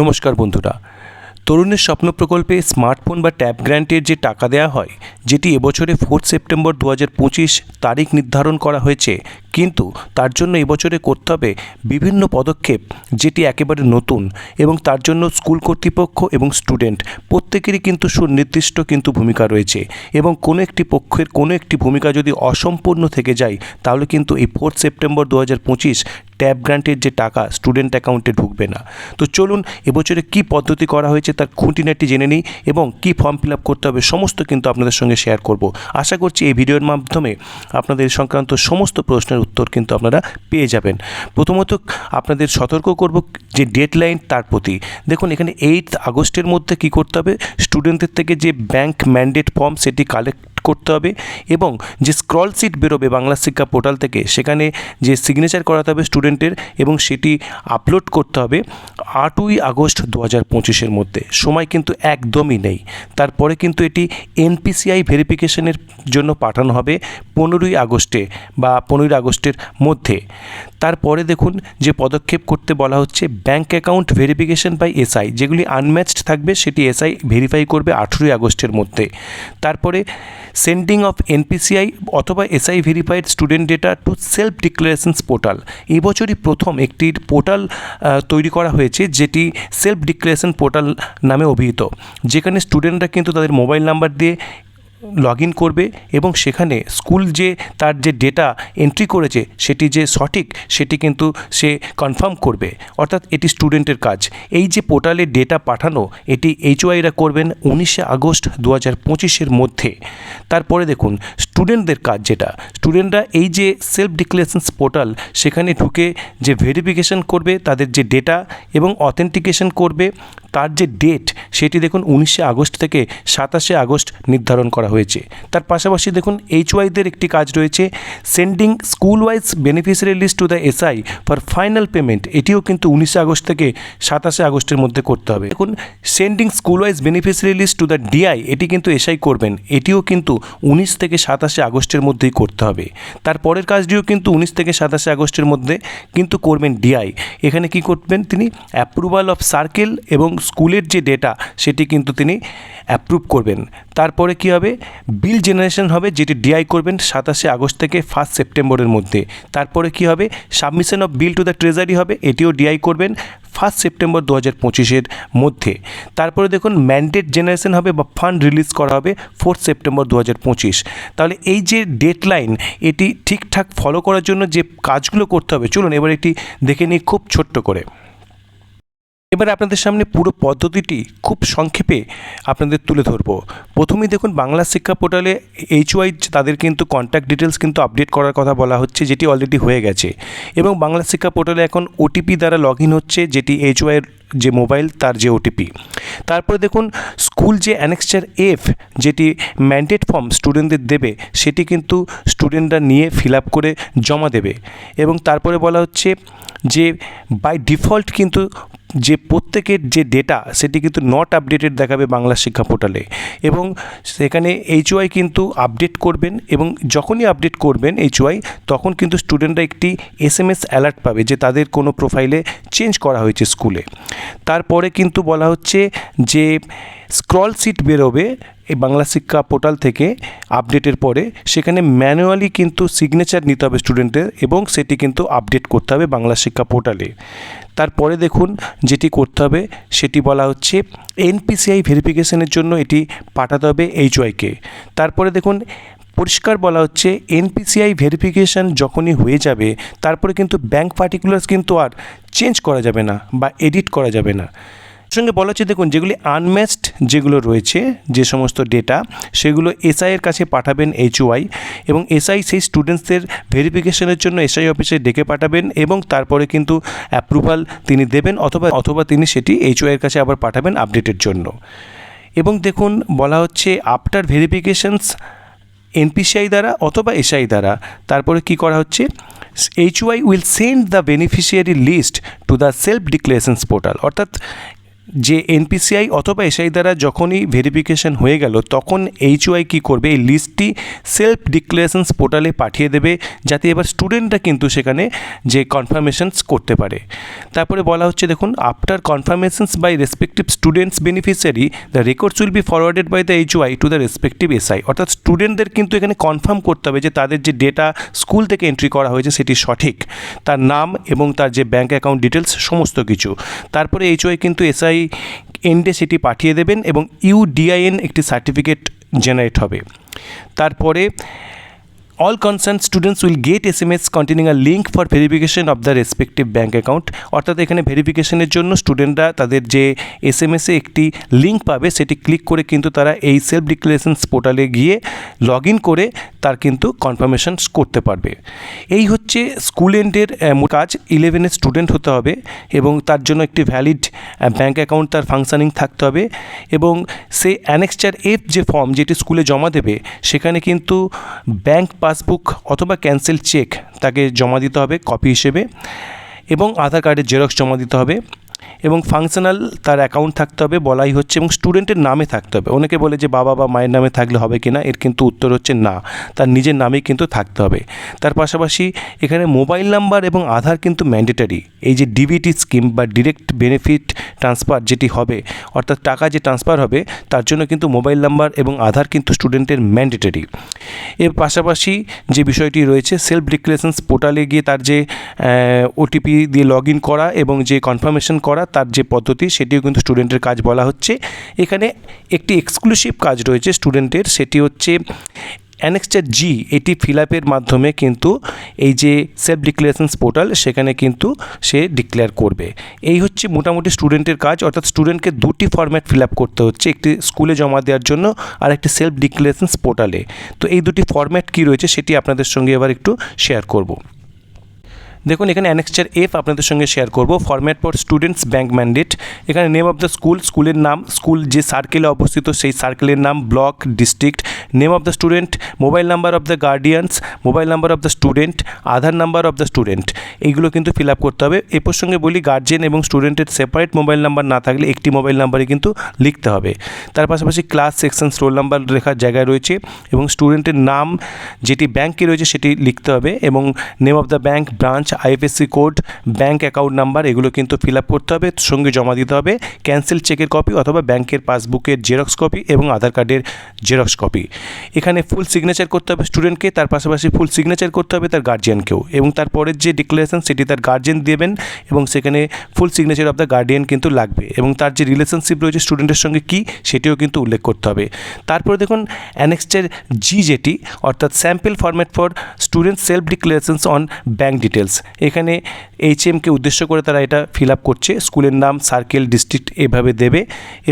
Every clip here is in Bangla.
নমস্কার বন্ধুরা। তরুণের স্বপ্ন প্রকল্পে স্মার্টফোন বা ট্যাব গ্র্যান্টের যে টাকা দেওয়া হয়, যেটি এবছরে ফোর্থ সেপ্টেম্বর দু হাজার পঁচিশ তারিখ নির্ধারণ করা হয়েছে কিন্তু তার জন্য এবছরে করতে হবে বিভিন্ন পদক্ষেপ যেটি একেবারে নতুন এবং তার জন্য স্কুল কর্তৃপক্ষ এবং স্টুডেন্ট প্রত্যেকেরই কিন্তু সুনির্দিষ্ট কিন্তু ভূমিকা রয়েছে এবং কোনো একটি পক্ষের কোনো একটি ভূমিকা যদি অসম্পূর্ণ থেকে যায়, তাহলে কিন্তু এই ফোর্থ সেপ্টেম্বর দু হাজার পঁচিশ ট্যাব গ্র্যান্টের যে টাকা স্টুডেন্ট অ্যাকাউন্টে ঢুকবে না। তো চলুন এবছরে কী পদ্ধতি করা হয়েছে তার খুঁটিনাটি জেনে নিই এবং কী ফর্ম ফিল আপ করতে হবে সমস্ত কিন্তু আপনাদের সঙ্গে শেয়ার করব। আশা করছি এই ভিডিওর মাধ্যমে আপনাদের সংক্রান্ত সমস্ত প্রশ্নের উত্তর কিন্তু আপনারা পেয়ে যাবেন। প্রথমত আপনাদের সতর্ক করব যে ডেডলাইন তার প্রতি। দেখুন, এখানে এইট আগস্টের মধ্যে কি করতে হবে? স্টুডেন্টদের থেকে যে ব্যাংক ম্যান্ডেট ফর্ম সেটি কালেক্ট করতে হবে এবং যে স্ক্রল সিট বেরোবে বাংলা শিক্ষা পোর্টাল থেকে, সেখানে যে সিগনেচার করাতে হবে স্টুডেন্টের এবং সেটি আপলোড করতে হবে আটই আগস্ট দু হাজার পঁচিশের মধ্যে। সময় কিন্তু একদমই নেই। তারপরে কিন্তু এটি এনপিসিআই ভেরিফিকেশনের জন্য পাঠানো হবে পনেরোই আগস্টে বা পনেরোই আগস্টের মধ্যে। তারপরে দেখুন যে পদক্ষেপ করতে বলা হচ্ছে bank account verification by SI যেগুলি আনম্যাচড থাকবে, সেটি এসআই ভেরিফাই করবে আঠেরোই আগস্টের মধ্যে। তারপরে সেন্ডিং অফ এনপিসিআই অথবা SI verified student data to self declarations portal এবছরই প্রথম একটি পোর্টাল তৈরি করা হয়েছে, যেটি সেলফ ডিক্লারেশন পোর্টাল নামে অভিহিত। যেখানে স্টুডেন্টরা কিন্তু তাদের মোবাইল নাম্বার দিয়ে লগ ইন করবে এবং সেখানে স্কুল যে তার যে ডেটা এন্ট্রি করেছে সেটি যে সঠিক সেটি কিন্তু সে কনফার্ম করবে। অর্থাৎ এটি স্টুডেন্টের কাজ। এই যে পোর্টালে ডেটা পাঠানো, এটি এইচওয়াইরা করবেন উনিশে আগস্ট দু হাজার পঁচিশের মধ্যে। তারপরে দেখুন স্টুডেন্টদের কাজ যেটা। স্টুডেন্টরা এই যে সেলফ ডিক্লারেশনস পোর্টাল সেখানে ঢুকে যে ভেরিফিকেশন করবে তাদের যে ডেটা এবং অথেন্টিকেশন করবে তার যে ডেট সেটি দেখুন উনিশে আগস্ট থেকে সাতাশে আগস্ট নির্ধারণ করা হয়েছে। তার পাশাপাশি দেখুন এইচ ওয়াইদের একটি কাজ রয়েছে sending school wise beneficiary list to the SI for final payment এটিও কিন্তু উনিশে আগস্ট থেকে সাতাশে আগস্টের মধ্যে করতে হবে। দেখুন sending school wise beneficiary list to the DI এটি কিন্তু এসআই করবেন। এটিও কিন্তু উনিশ থেকে সাতাশে আগস্টের মধ্যেই করতে হবে। তার পরের কাজটিও কিন্তু উনিশ থেকে সাতাশে আগস্টের মধ্যে কিন্তু করবেন ডিআই এখানে কি করবেন তিনি? অ্যাপ্রুভাল অফ সার্কেল এবং স্কুলের যে ডেটা সেটি কিন্তু তিনি অ্যাপ্রুভ করবেন। তারপরে কি হবে? বিল জেনারেশন হবে, যেটি ডিআই করবেন সাতাশে আগস্ট থেকে ফার্স্ট সেপ্টেম্বরের মধ্যে। তারপরে কি হবে? Submission of bill to the treasury হবে, এটিও ডিআই করবেন ফার্স্ট সেপ্টেম্বর দু হাজার পঁচিশের মধ্যে। তারপরে দেখুন ম্যান্ডেট জেনারেশন হবে বা ফান্ড রিলিজ করা হবে ফোর্থ সেপ্টেম্বর দু হাজার পঁচিশ। তাহলে এই যে ডেডলাইন এটি ঠিকঠাক ফলো করার জন্য যে কাজগুলো করতে হবে, চলুন এবার একটি দেখে নিই খুব ছোট্ট করে। এবার আপনাদের সামনে পুরো পদ্ধতিটি খুব সংক্ষেপে আপনাদের তুলে ধরবো। প্রথমেই দেখুন, বাংলা শিক্ষা পোর্টালে এইচ ওয়াই তাদের কিন্তু কন্ট্যাক্ট ডিটেলস কিন্তু আপডেট করার কথা বলা হচ্ছে, যেটি অলরেডি হয়ে গেছে। এবং বাংলা শিক্ষা পোর্টালে এখন ওটিপি দ্বারা লগ হচ্ছে, যেটি এইচ ওয়াইয়ের যে মোবাইল তার যে ওটিপি তারপরে দেখুন স্কুল যে অ্যানেক্সচার এফ যেটি ম্যান্ডেট ফর্ম স্টুডেন্টদের দেবে, সেটি কিন্তু স্টুডেন্টরা নিয়ে ফিল আপ করে জমা দেবে। এবং তারপরে বলা হচ্ছে যে বাই ডিফল্ট কিন্তু যে প্রত্যেকের যে ডেটা সেটি কিন্তু নট আপডেটেড দেখাবে বাংলা শিক্ষা পোর্টালে এবং সেখানে এইচওয়াই কিন্তু আপডেট করবেন এবং যখনই আপডেট করবেন এইচওয়াই তখন কিন্তু স্টুডেন্টরা একটি এস এম এস অ্যালার্ট পাবে যে তাদের কোনো প্রোফাইলে চেঞ্জ করা হয়েছে স্কুলে তারপরে কিন্তু বলা হচ্ছে যে স্ক্রল সিট বেরোবে এই বাংলা শিক্ষা পোর্টাল থেকে আপডেটের পরে সেখানে ম্যানুয়ালি কিন্তু সিগনেচার নিতে হবে স্টুডেন্টের এবং সেটি কিন্তু আপডেট করতে হবে বাংলা শিক্ষা পোর্টালে। তারপরে দেখুন যেটি করতে হবে সেটি বলা হচ্ছে এনপিসিআই ভেরিফিকেশনের জন্য এটি পাঠাতে হবে এইচওয়াইকে তারপরে দেখুন পরিষ্কার বলা হচ্ছে এনপিসিআই ভেরিফিকেশান যখনই হয়ে যাবে তারপরে কিন্তু ব্যাংক পার্টিকুলার্স কিন্তু আর চেঞ্জ করা যাবে না বা এডিট করা যাবে না। সঙ্গে বলা হচ্ছে, দেখুন, যেগুলি আনম্যাচড যেগুলো রয়েছে, যে সমস্ত ডেটা সেগুলো এসআইয়ের কাছে পাঠাবেন এইচওয়াই এবং এসআই সেই স্টুডেন্টসদের ভেরিফিকেশনের জন্য এসআই অফিসে ডেকে পাঠাবেন এবং তারপরে কিন্তু অ্যাপ্রুভাল তিনি দেবেন অথবা অথবা তিনি সেটি এইচওয়াইয়ের কাছে আবার পাঠাবেন আপডেটের জন্য। এবং দেখুন, বলা হচ্ছে আফটার ভেরিফিকেশনস এনপিসিআই দ্বারা অথবা এসআই দ্বারা, তারপরে কি করা হচ্ছে H Y will send the beneficiary list to the self declarations portal অর্থাৎ যে এনপিসিআই অথবা এসআই দ্বারা যখনই ভেরিফিকেশন হয়ে গেল, তখন এইচওআই কী করবে? এই লিস্টটি সেলফ ডিক্লারেশনস পোর্টালে পাঠিয়ে দেবে, যাতে এবার স্টুডেন্টরা কিন্তু সেখানে যে কনফার্মেশনস করতে পারে। তারপরে বলা হচ্ছে, দেখুন after confirmations by respective students beneficiary the records will be forwarded by the HOI to the respective SI অর্থাৎ স্টুডেন্টদের কিন্তু এখানে কনফার্ম করতে হবে যে তাদের যে ডেটা স্কুল থেকে এন্ট্রি করা হয়েছে, সেটি সঠিক। তার নাম এবং তার যে ব্যাঙ্ক অ্যাকাউন্ট ডিটেলস সমস্ত কিছু। তারপরে এইচওআই কিন্তু এসআই এন্ডে সেটি পাঠিয়ে দেবেন এবং ইউডিআইএন একটি সার্টিফিকেট জেনারেট হবে। তারপরে all concern students will get S M S containing a link for verification of the respective bank account অর্থাৎ এখানে ভেরিফিকেশনের জন্য স্টুডেন্টরা তাদের যে এস এম এসে একটি লিঙ্ক পাবে, সেটি ক্লিক করে কিন্তু তারা এই সেলফ ডিক্লারেশনস পোর্টালে গিয়ে লগ ইন করে তার কিন্তু কনফার্মেশনস করতে পারবে। এই হচ্ছে স্কুল এন্ডের কাজ। ইলেভেনের স্টুডেন্ট হতে হবে এবং তার জন্য একটি ভ্যালিড ব্যাঙ্ক অ্যাকাউন্ট তার ফাংশানিং থাকতে হবে এবং সে অ্যানেক্সচার এফ যে ফর্ম যেটি স্কুলে জমা দেবে, সেখানে কিন্তু ব্যাঙ্ক পাসবুক অথবা ক্যান্সেল চেক তাকে জমা দিতে হবে কপি হিসেবে এবং আধার কার্ডের জেরক্স জমা দিতে হবে। এবং ফাংশনাল তার অ্যাকাউন্ট থাকতে হবে, বলাই হচ্ছে, এবং স্টুডেন্টের নামে থাকতে হবে। অনেকে বলে যে, বাবা বা মায়ের নামে থাকলে হবে কি না এর কিন্তু উত্তর হচ্ছে না। তার নিজের নামেই কিন্তু থাকতে হবে। তার পাশাপাশি এখানে মোবাইল নাম্বার এবং আধার কিন্তু ম্যান্ডেটারি এই যে ডিবিটি স্কিম বা ডিরেক্ট বেনিফিট ট্রান্সফার যেটি হবে, অর্থাৎ টাকা যে ট্রান্সফার হবে, তার জন্য কিন্তু মোবাইল নাম্বার এবং আধার কিন্তু স্টুডেন্টের ম্যান্ডেটারি এর পাশাপাশি যে বিষয়টি রয়েছে সেলফ ডিক্লারেশনস পোর্টালে গিয়ে তার যে ওটিপি দিয়ে লগ ইন করা এবং যে কনফার্মেশন করা তার যে পদ্ধতি, সেটিও কিন্তু স্টুডেন্টের কাজ বলা হচ্ছে। এখানে একটি এক্সক্লুসিভ কাজ রয়েছে স্টুডেন্টের সেটি হচ্ছে অ্যানেক্সচার জি এটি ফিল আপের মাধ্যমে কিন্তু এই যে সেলফ ডিক্লারেশনস পোর্টাল সেখানে কিন্তু সে ডিক্লেয়ার করবে। এই হচ্ছে মোটামুটি স্টুডেন্টের কাজ, অর্থাৎ স্টুডেন্টকে দুটি ফর্ম্যাট ফিল আপ করতে হচ্ছে, একটি স্কুলে জমা দেওয়ার জন্য আর একটি সেলফ ডিক্লারেশনস পোর্টালে তো এই দুটি ফর্ম্যাট কী রয়েছে, সেটি আপনাদের সঙ্গে এবার একটু শেয়ার করব। দেখুন, এখানে অ্যানেক্সচার এফ আপনাদের সঙ্গে শেয়ার করব। Format for students bank mandate এখানে নেম অফ দ্য স্কুল স্কুলের নাম স্কুল যে সার্কেলে অবস্থিত সেই সার্কেলের নাম block district name of the student mobile number of the guardians mobile number of the student Aadhaar number of the student এইগুলো কিন্তু ফিল আপ করতে হবে। এ প্রসঙ্গে বলি গার্জেন এবং স্টুডেন্টের সেপারেট মোবাইল নাম্বার না থাকলে একটি মোবাইল নাম্বারে কিন্তু লিখতে হবে। তার পাশাপাশি ক্লাস সেকশন রোল নাম্বার লেখার জায়গায় রয়েছে এবং স্টুডেন্টের নাম, যেটি ব্যাঙ্কে রয়েছে সেটি লিখতে হবে এবং name of the bank branch IFSC code bank account number, এগুলো কিন্তু ফিল আপ করতে হবে, সঙ্গে জমা দিতে হবে, ক্যান্সেল চেকের কপি অথবা ব্যাঙ্কের পাসবুকের জেরক্স কপি এবং আধার কার্ডের জেরক্স কপি। এখানে ফুল সিগনেচার করতে হবে স্টুডেন্টকে তার পাশাপাশি ফুল সিগনেচার করতে হবে তার গার্জিয়ানকেও এবং তারপরের যে ডিক্লারেশন সেটি তার গার্জিয়ান দেবেন এবং সেখানে full signature of the guardian কিন্তু লাগবে এবং তার যে রিলেশনশিপ রয়েছে স্টুডেন্টের সঙ্গে কী, সেটিও কিন্তু উল্লেখ করতে হবে। তারপরে দেখুন অ্যানেক্সচার জি যেটি, অর্থাৎ sample format for student self declarations on bank details এখানে এইচ এমকে উদ্দেশ্য করে তারা এটা ফিল আপ করছে। স্কুলের নাম সার্কেল ডিস্ট্রিক্ট এভাবে দেবে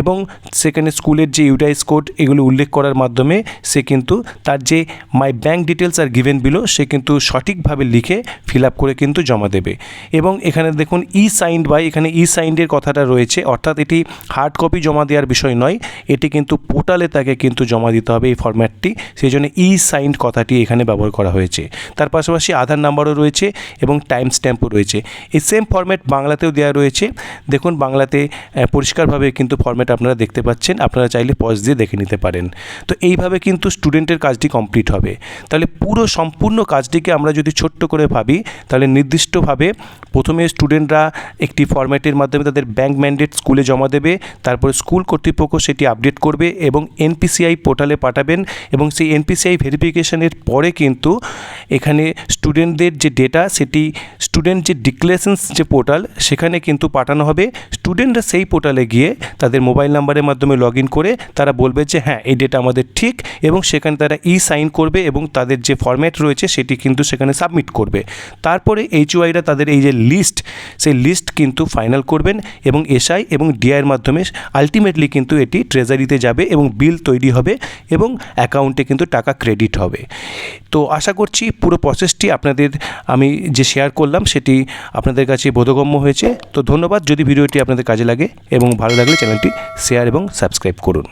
এবং সেখানে স্কুলের যে ইউটাইস কোড এগুলো উল্লেখ করার মাধ্যমে সে কিন্তু তার যে my bank details are given below সে কিন্তু সঠিকভাবে লিখে ফিল আপ করে কিন্তু জমা দেবে। এবং এখানে দেখুন ই সাইন্ড বাই এখানে ই সাইন্ডের কথাটা রয়েছে। অর্থাৎ এটি হার্ড কপি জমা দেওয়ার বিষয় নয়, এটি কিন্তু পোর্টালে তাকে কিন্তু জমা দিতে হবে এই ফরম্যাটটি সেই জন্য ই সাইন্ড কথাটি এখানে ব্যবহার করা হয়েছে। তার পাশাপাশি আধার নাম্বারও রয়েছে এবং টাইম স্ট্যাম্পও রয়েছে। এই সেম ফরম্যাট বাংলাতেও দেওয়া রয়েছে। দেখুন, বাংলাতে পরিষ্কারভাবে কিন্তু ফরম্যাট আপনারা দেখতে পাচ্ছেন। আপনারা চাইলে পজ দিয়ে দেখে নিতে পারেন। তো এইভাবে কিন্তু স্টুডেন্টের কাজটি কমপ্লিট হবে। তাহলে পুরো সম্পূর্ণ কাজটিকে আমরা যদি ছোট্ট করে ভাবি, তাহলে নির্দিষ্টভাবে প্রথমে স্টুডেন্টরা একটি ফরম্যাটের মাধ্যমে তাদের ব্যাঙ্ক ম্যান্ডেট স্কুলে জমা দেবে, তারপরে স্কুল কর্তৃপক্ষ সেটি আপডেট করবে এবং এনপিসিআই পোর্টালে পাঠাবেন এবং সেই এনপিসিআই ভেরিফিকেশনের পরে কিন্তু এখানে স্টুডেন্টদের যে ডেটা সেটি স্টুডেন্ট যে ডিক্লারেশনস যে পোর্টাল সেখানে কিন্তু পাঠানো হবে। স্টুডেন্টরা সেই পোর্টালে গিয়ে তাদের মোবাইল নাম্বারের মাধ্যমে লগ ইন করে তারা বলবে যে হ্যাঁ এই ডেটা আমাদের ঠিক, এবং সেখানে তারা ই সাইন করবে এবং তাদের যে ফর্ম্যাট রয়েছে, সেটি কিন্তু সেখানে সাবমিট করবে। তারপরে এইচওয়াইরা তাদের এই যে লিস্ট সেই লিস্ট কিন্তু ফাইনাল করবেন এবং এসআই এবং ডিআইয়ের মাধ্যমে আলটিমেটলি কিন্তু এটি ট্রেজারিতে যাবে এবং বিল তৈরি হবে এবং অ্যাকাউন্টে কিন্তু টাকা ক্রেডিট হবে। তো আশা করছি পুরো প্রসেসটি আপনাদের, আমি যে শেয়ার করলাম, সেটি আপনাদের কাছে বোধগম্য হয়েছে। তো ধন্যবাদ, যদি ভিডিওটি আপনাদের কাজে লাগে এবং ভালো লাগলে চ্যানেলটি শেয়ার এবং সাবস্ক্রাইব করুন।